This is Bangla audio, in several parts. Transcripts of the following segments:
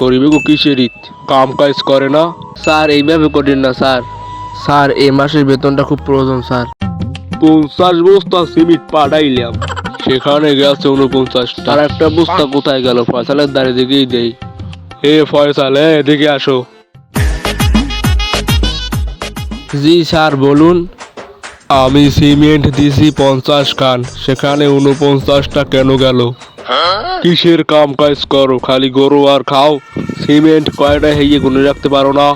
করিবে গো কিসের ঈদ? কাম কাজ করে না? স্যার এইভাবে করেন না স্যার। স্যার এই মাসের বেতনটা খুব প্রয়োজন স্যার। পঞ্চাশ বস্তা সিমেন্ট পাঠাইলাম। সেখানে গেছে উনপঞ্চাশ তার একটা বস্তা কোথায় গেল? ফয়সালের দাঁড়িয়ে দিকেই দেই। এ ফয়সাল এ এদিকে আসো। জি স্যার বলুন। আমি সিমেন্ট দিছি পঞ্চাশ খান। সেখানে উনপঞ্চাশটা কেন গেল? কিসের কাম কাজ করো? খালি গরু আর খাও। সিমেন্ট, কয়টা হেয়ে গুনে রাখতে পারো না।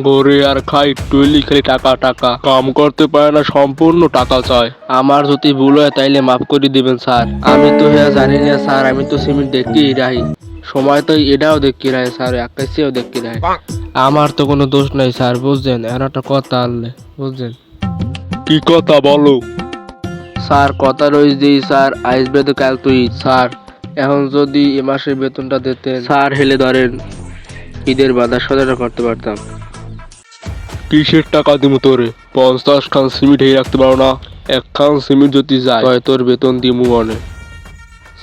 গরু আর খাই, টুইলি খালি টাকা টাকা। কাম করতে পারে না, সম্পূর্ণ টাকা চায়। আমার যদি ভুল হয়, তাইলে মাফ করে দিবেন, স্যার। আমি তো হ্যাঁ জানি না, স্যার। আমি তো সিমেন্ট দেখতেই রাহি। সময় তো এটাও দেখি রাহি, স্যার। আকাশেও দেখতে রাহি। আমার তো কোনো দোষ নাই, স্যার। বুঝছেন? একটা কথা আনলে। বুঝছেন? কি কথা বলো? স্যার কথা রয়েছে দিই স্যার। আসবে তো কাল তুই স্যার। এখন যদি এ মাসের বেতনটা দিতেন। স্যার হেলে ধরেন। ঈদের বাজার সদাটা করতে পারতাম। কিসের টাকা দিমু তোরে? পঞ্চাশ খান সিমেন্ট হেয়ে রাখতে পারো না। এক খান সিমেন্ট যদি যায় তয় তোর বেতন দিমু মনে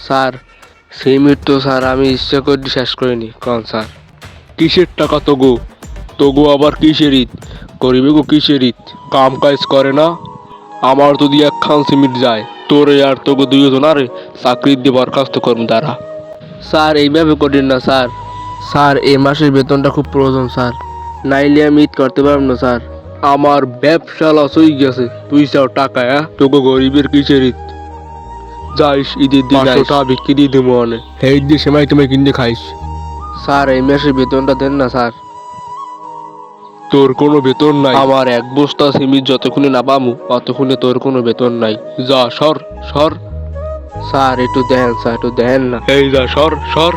স্যার সিমেন্ট তো স্যার আমি ইচ্ছা করে শেষ করিনি। কোন স্যার কিসের টাকা তগো? তগো আবার কিসের ঈদ? করিবে গো কিসের ঈদ? কাম কাজ করে না? আমার যদি এক খান সিমেন্ট যায় তোরে আর তোকে দুইজন আরে চাকরি দিয়ে বরখাস্ত করুন তারা স্যার এইভাবে করেন না স্যার। স্যার এই মাসের বেতনটা খুব প্রয়োজন স্যার। নাইলে আমি ঈদ করতে পারব না স্যার। আমার ব্যবসা লস হয়ে গেছে তুই চাও টাকা হ্যাঁ? তোকে গরিবের কিসের ঈদ? যাইস ঈদের দিন। টাকা বিক্রি দিয়ে দেবো অনেক। এই দিয়ে সময় তুমি কিনে খাইস। স্যার এই মাসের বেতনটা দেন না স্যার। তোর কোনো বেতন নাই। আমার এক বস্তা সিমিট যতক্ষণে না পামু ততক্ষণে তোর কোনো বেতন নাই। যা সর সর। স্যার একটু দেন স্যার একটু দেন না। এই যা সর সর।